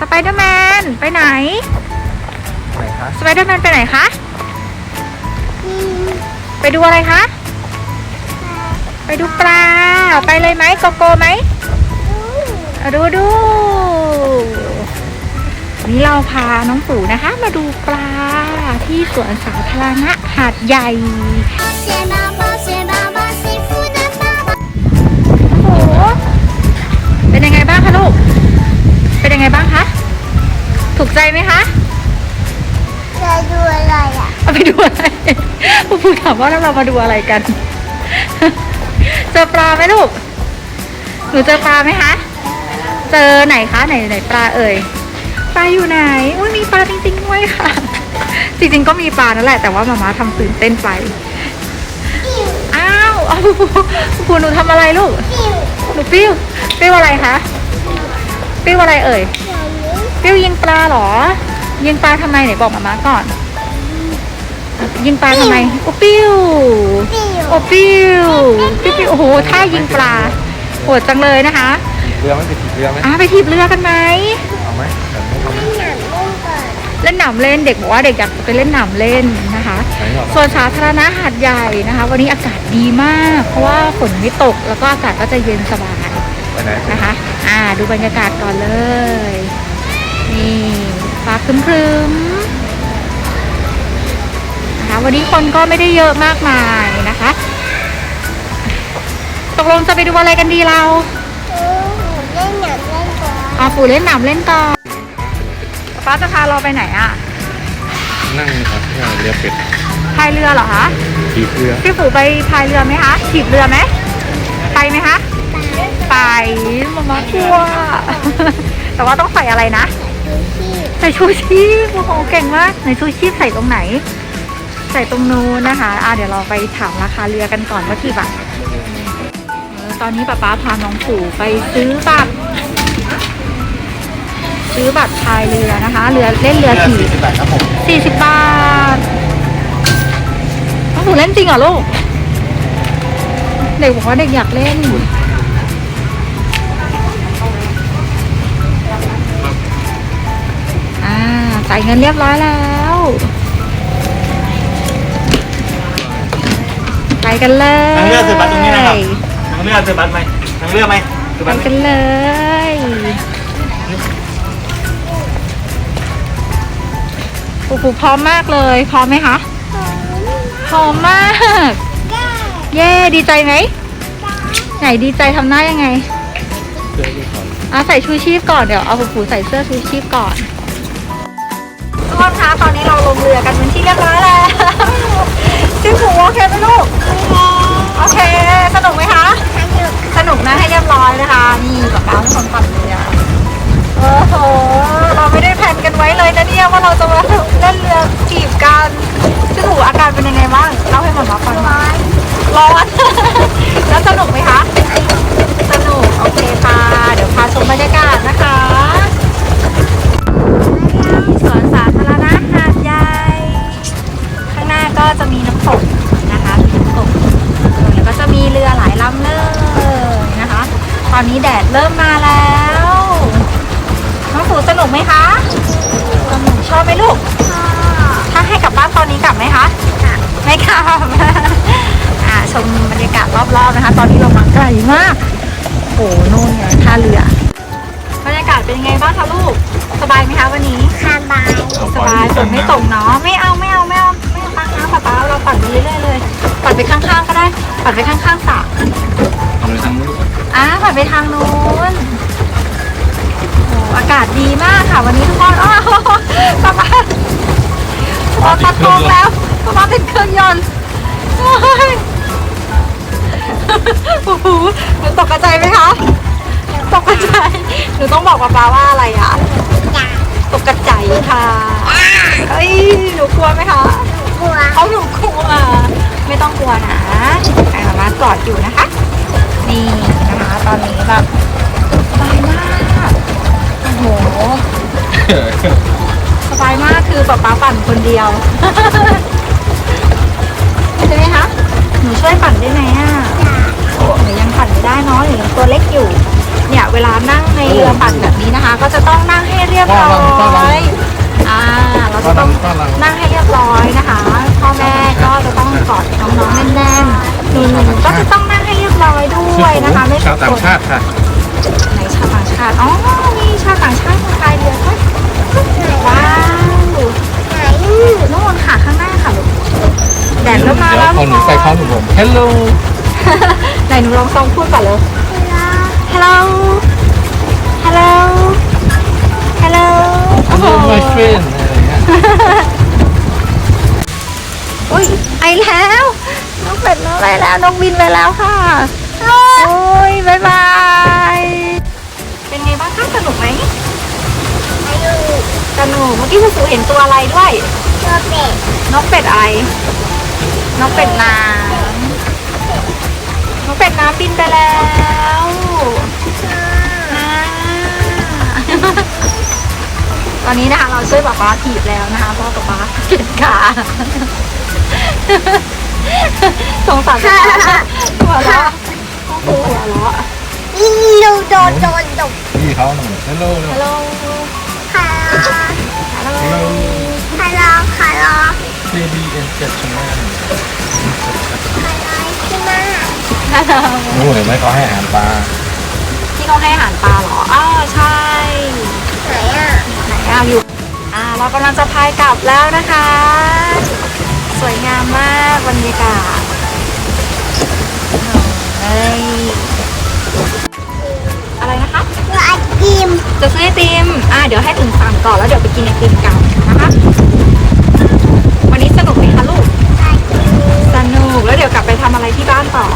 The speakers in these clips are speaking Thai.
สไปเดอร์แมนไปไหน ไหนคะสไปเดอร์แมนไปไหนคะ ไปดูอะไรคะ ไปดูปลา ไปเลยไหมโกโก้ไหมอะดูดูวันนี้เราพาน้องปู่นะคะ มาดูปลาที่สวนสาธารณะหาดใหญ่ ใจไหมคะจะดูอะไรอะเอาไปดูอะไรผู้พูดถามว่าแล้วเรามาดูอะไรกัน เจอปลาไหมลูก หนูเจอปลาไหมคะ เจอไหนคะไหนไหนปลาเอ่ย ปลาอยู่ไหน อุ้ยมีปลาจริงๆด้วยค่ะ จริงๆก็มีปลานั่นแหละแต่ว่ามาม่าทำตื่นเต้นไปอ้าวเอาผู้พูหนูทำอะไรลูก หนูปิ้วปิ้วอะไรคะ ปิ้วอะไรเอ่ย ปิ้วยิงปลาเหรอ ยิงปลาทำไมไหนบอกมาม่าก่อน ยิงปลาทำไมโอ้ปิ้วโอ้ปิ้วปิ้วปิ้วโอ้โหท่ายิงปลาโหดจังเลยนะคะถีบเรือไหมไปถีบเรือไหมอะไปทีบเรือกันไหมเอาไหมแบบนี้เอาไหมเล่นหนามเล่นเด็กบอกว่าเด็กอยากไปเล่นหนามเล่นนะคะ ไหนก่อนส่วนสาธารณะหาดใหญ่นะคะ วันนี้อากาศดีมาก เพราะว่าฝนไม่ตกแล้วก็อากาศก็จะเย็นสบายไปไหน นะคะ อ่า ดูบรรยากาศก่อนเลยนี่ฟ้า ครึ้มๆนะคะวันนี้คนก็ไม่ได้เยอะมากมายนะคะ ตกลงจะไปดูอะไรกันดีเราเล่นหนังเล่นก่อนเอาปู่เล่นหนามเล่นก่อนป้าจะพาเราไปไหนอะนั่งครับที่เรือเป็ดพายเรือเหรอคะถีบเรือพี่ปู่ไปพายเรือไหมคะถีบเรือไหมไปไหมคะไปมามากลัวแต่ว่าต้องใส่อะไรนะดูที่ ใส่ชูชีพโอ้โหเก่งมากในชูชีพใส่ตรงไหน ใส่ตรงนู้นนะคะอะเดี๋ยวเราไปถามราคาเรือกันก่อนว่ากี่บาทเออตอนนี้ป๊าป๊าพาน้องปู่ไปซื้อบัตรซื้อบัตรพายเรือนะคะ เรือเล่นเรือถีบสิบบาทครับผมสี่สิบบาทน้องปู่เล่นจริงเหรอลูกเด็กบอกว่าเด็กอยากเล่นายเงินเรียบร้อยแล้ว ไปกันเลยทางเลือกซื้อบัตรตรงนี้นะครับทางเลือกซื้อบัตรไหมทางเลือกไหมซื้อไปบัตรไหมกันเลยปูปูพร้อมมากเลย พร้อมไหมคะ พร้อมมาก เย้ดีใจไหม ไหนดีใจทำหน้ายังไง เสื้อดูก่อนอะใส่ชูชีพก่อนเดี๋ยวเอาปูปูใส่เสื้อชูชีพก่อน รือกันเป็นที่เรียบร้อยแล้วชื่อปูโอเคไหมลูก โอเค สนุกไหมคะ สนุกนะให้เรียบร้อยนะคะ นี่กับป้าเป็นคนปั่นเรือโอ้โห เราไม่ได้แพลนกันไว้เลยนะเนี่ยว่าเราจะมาเล่นเรือจีบกันชื่อหูอาการเป็นยังไงบ้างเล่าให้หมอมาฟังหน่อยร้อน ชอบไหมลูก ถ้าให้กลับบ้านตอนนี้กลับไหมคะ ไม่กลับอ่าชมบรรยากาศรอบๆนะคะ ตอนนี้เรามาไกลมากโอ้โหนู่นไงท่าเรือบรรยากาศเป็นยังไงบ้างคะลูก สบายไหมคะวันนี้ สบาย สบายฝนไม่ตกเนาะ ไม่เอาไม่เอาไม่เอาไม่เอาตั้งน้ำป๊าป๊าเราปั่นไปเรื่อยๆเลย ปั่นไปข้างๆก็ได้ ปั่นไปข้างๆสระเอาเลยทางนู้นอะปั่นไปทางนู้นโอ้อากาศดีมากค่ะวันนี้ทุกคนอ้าวป๊าป๊าพอตัดตรงแล้วป๊าป๊าติดเครื่องยนต์โอ้ยโอ้โหหนูตกกระจายไหมคะ ตกกระจายหนูต้องบอกป๊าป๊าว่าอะไรอะจ้าตกกระจายค่ะเอ้ยหนูกลัวไหมคะกลัวเขาหนูกลัวไม่ต้องกลัวนะไอ้มามากอดอยู่นะคะ นี่นะคะตอนนี้แบบสบายมาก โอ้โหสบายมากคือป๊าป๊าปั่นคนเดียว ใช่ไหมคะหนูช่วยปั่นได้ไหมอะหนูยังปั่นไม่ได้เนาะหนูยังตัวเล็กอยู่ เนี่ย เวลานั่งในเรือปั่นแบบนี้นะคะ ก็จะต้องนั่งให้เรียบรียบร้อยอ่าเราจะต้องต้อนรับนั่งให้เรียบร้อยนะคะพ่อแม่ก็จะต้องกอดน้องๆแน่นๆหนูๆก็จะต้องนั่งให้เรียบร้อยด้วยนะคะไม่ชาวต่างชาติค่ะไหนชาวต่างชาติอ๋อ มีชาวต่างชาติมาพายเรือด้วยว้าวไหนนู่นค่ะข้างหน้าค่ะลูกแดดก็มาเดี๋แล้ยววคนหนูใส่ข้อหนูผม Hello ไหนหนูลองซองพูดก่อนเลย Hello Hello Hello โอ้โห Hello my friend อะไรเงี้ยอุ้ยไอแล้วน้องเป็ดน้องไปแล้วน้องบินไปแล้วค่ะโอ้ย เมื่อกี้คุณสูเห็นตัวอะไรด้วยน้องเป็ดอะไรน้องเป็ดน้ำน้องเป็ดน้ำบินไปแล้วอ่าตอนนี้นะคะเราช่วยป๊าป๊าถีบแล้วนะคะเพราะป๊าป๊าเก็บขาสงสารป๊าป๊าหัวเราะหัวเราะลูโดนโดนโดนพี่เขาหนู Hello ฮัลโหลคาฮัลโหลคา ราคารา Lady and gentlemen ใช่ไหมฮัลโหลโอ้เห็นไหมเขาให้อาหารปลาที่เขาให้อาหารปลาเหรออ้าวใช่ ไหนอะไหนอะอยู่ อ่า เรากำลังจะพายกลับแล้วนะคะ สวยงามมากบรรยากาศเฮ้ยอะไรนะคะ ติมจะซื้อไอติม อ่าเดี๋ยวให้ถึงฝั่งก่อนแล้วเดี๋ยวไปกินไอติมกันนะคะ วันนี้สนุกไหมคะลูกไอติมสนุก แล้วเดี๋ยวกลับไปทำอะไรที่บ้านต่อ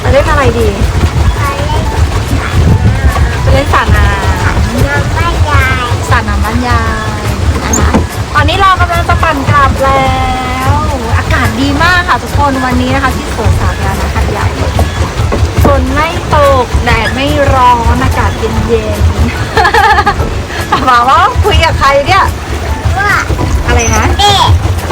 ไปเล่นอะไรดีอะไรไปเล่นสระน้น้ำไม่ใหญ่ำสระน้ำบ้านยายนะคะตอนนี้เรากำลังจะปั่นกลับแล้ว อากาศดีมากค่ะทุกคนวันนี้นะคะ ที่สวนสาธารณะหัดใหญ่ฝนไม่ตก แดดไม่ร้อนอากาศเย็นๆถามว่าคุยกับใครเนี่ยว่าอะไรนะเด็ก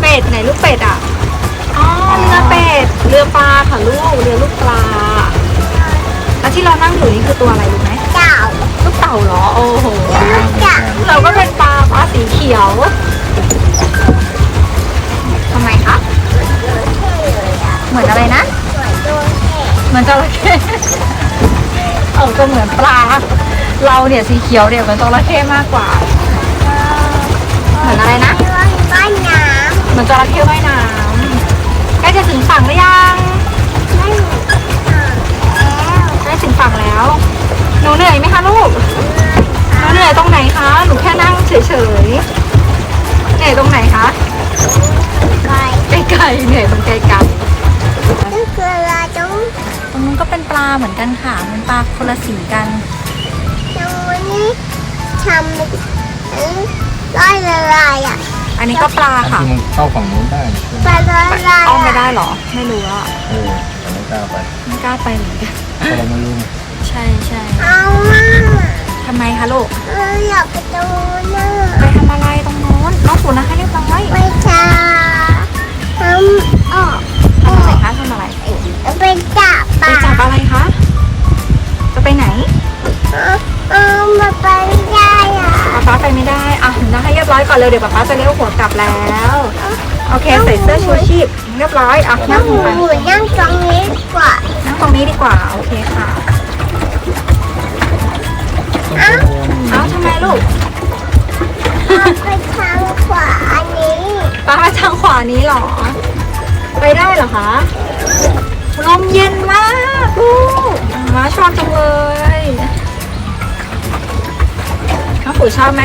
เป็ดไหนลูกเป็ดอะอ๋อเรือเป็ดเรือปลาค่ะลูกเรือลูกปลาแล้วที่เรานั่งอยู่นี่คือตัวอะไรรู้ไหมเต่าลูกเต่าเหรอโอ้โหลูกจักรเราก็เป็นปลาปลาสีเขียวทำไมคะเหมือนอะไรนะสวยโดนเด็กเหมือนจระเข้เออก็เหมือนปลา เราเนี่ยสีเขียวเนี่ยเหมือนจระเข้มากกว่า เหมือนอะไรนะว่ายว่ายน้เหมือนจระเข้ว่ายน้ำใกล้จะถึงฝั่งหรือยังำไม่เหมือนอ่างแล้วใกล้ถึงฝั่ง เป็นปลาเหมือนกันค่ะเป็นปลาคนละสีกันตรงนี้ทำอืมร้อยละลายอะ อันนี้ก็ปลาค่ะคือมันเข้าฝั่งนู้นได้ใช่ไหมปลาร้อยละลายอ้อมไม่ได้เหรอ ไม่รู้อะเออแต่ไม่กล้าไปไม่กล้าไปเหมือนกันเพราะเราไม่รู้ใช่ใช่เอามาทำไมคะลูกเอออยากไปตรงนู้นน่ะไปทำอะไรตรงโน้นน้องฝูนะให้เรียบร้อยไปชาทำออกทำอะ ไรคะทำอะไรไปจับไปปลาจับอะไรคะ จะไปไหนเอาเอามาไปไม่ได้อะป๊าป๊าไปไม่ได้ อะนะให้เรียบร้อยก่อนเลยเดี๋ยวป๊าป๊าจะเลี้ยวหัวกลับแล้ว โอเคใส่เสื้อชูชีพเรียบร้อย อะนั่นั่งงหไปมูนั่งตรงนี้ดีกว่านั่งตรงนี้ดีกว่า โอเคค่ะ เอ้าเอ้าทำไมลูก เอาไปทางขวาอันนี้ ป้าไปทางขวานี้เหรอ ไปได้เหรอคะ ลมเย็นมากลูกมาชอบจังเลยน้องปู่ชอบไหม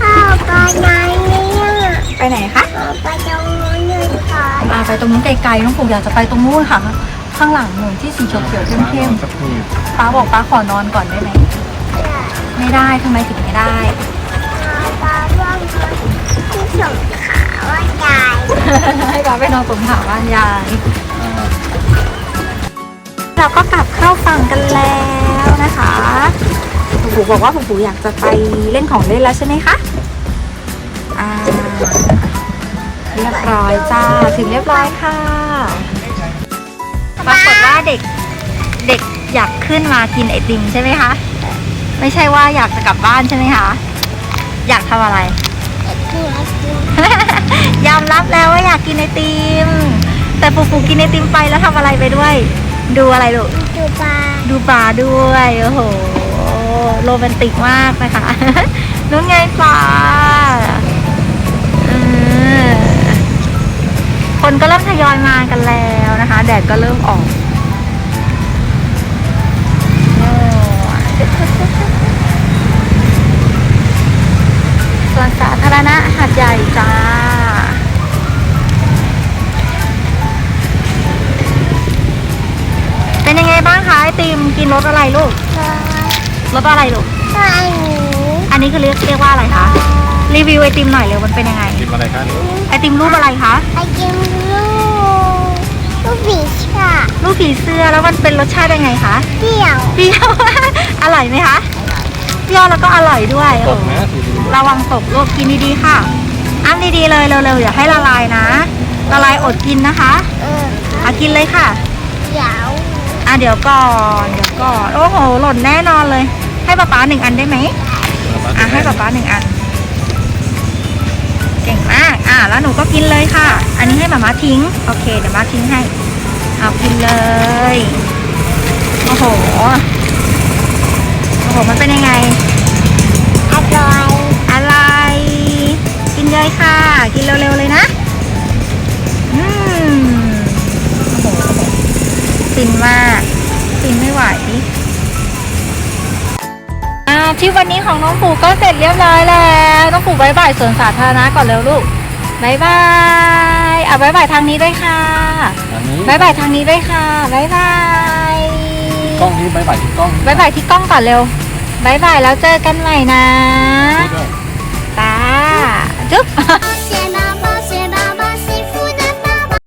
เอาไปไหนเนี่ยไปไหนคะเอาไปตรงนู้นเลยค่ะอ่าไปตรงนู้นไกลๆน้องปู่อยากจะไปตรงนู้นค่ะ ข้างหลังหนูที่สีเขียวๆเข้มสักทีๆป้าบอกป้าขอนอนก่อนได้ไหมไม่ได้ทำไมถึงไม่ได้เอาไปว่างที่ส่งขาว่าใหญ่ให้ป้าไปนอนตรงขาบ้านยายอ่า เราก็กลับเข้าฝั่งกันแล้วนะคะปู่ปู่บอกว่าปู่ปู่อยากจะไปเล่นของเล่นแล้วใช่ไหมคะอ่าเรียบร้อยจ้าถึงเรียบร้อยค่ะปรากฏว่าเด็กเด็กอยากขึ้นมากินไอติมใช่ไหมคะไม่ใช่ว่าอยากจะกลับบ้านใช่ไหมคะอยากทำอะไรยอมรับแล้วว่าอยากกินไอติม แต่ปูปูกินไอติมไปแล้วทำอะไรไปด้วย ดูอะไรลูก ดูปลาดูปลาด้วย โอ้โห โรแมนติกมากนะคะนู้นไงปลาเออคนก็เริ่มทยอยมากันแล้วนะคะ แดดก็เริ่มออกโอ้ส่วนสาธารณะหาดใหญ่จ้า ไงบ้างคะไอติมกินรสอะไรลูกปลารสอะไรลูกปลาหนูอันนี้คือเรียกเรียกว่าอะไรคะรีวิวไอติมหน่อยเร็วมันเป็นยังไงกินอะไรคะนี่ไอติมรูปอะไรคะไอติมลูกลูกผีค่ะรูปผีเสื้อแล้วมันเป็นรสชาติยังไงคะเปรี้ยวเปรี้ยวอร่อยไหมคะเปรี้ยวแล้วก็อร่อยด้วยตโอ้กนะทีดีระวังตกลูกกินดีๆค่ะอ้ำดีๆเลยเร็วๆอย่าให้ละลายนะละลายอดกินนะคะเอออะกินเลยค่ะเดี๋ยว อะเดี๋ยวก่อนเดี๋ยวก่อนโอ้โหหล่นแน่นอนเลย ให้ป๊าป๊าหนึ่งอันได้ไหมอะให้ป๊าป๊าหนึ่งอัน เก่งมากอะแล้วหนูก็กินเลยค่ะ อันนี้ให้หมาม่าทิ้งโอเคเดี๋ยวมาทิ้งให้เอากินเลยโอ้โหโอ้โหมันเป็นยังไงอร่อยอะไรกินเลยค่ะ กินเร็วๆเลยนะอืมโอ้โห ฟินมากฟินไม่ไหวทริปวันนี้ของน้องปู่ก็เสร็จเรียบร้อยแล้ว น้องปู่บายบายสวนสาธารณะก่อนเร็วลูกบายบายอะบายบายทางนี้ด้วยค่ะบายบายทางนี้ด้วยค่ะบายบายกล้องนี้บายบายที่กล้องบายบายที่กล้องก่อนเร็วบายบายแล้วเจอกันใหม่นะตาจุ๊บ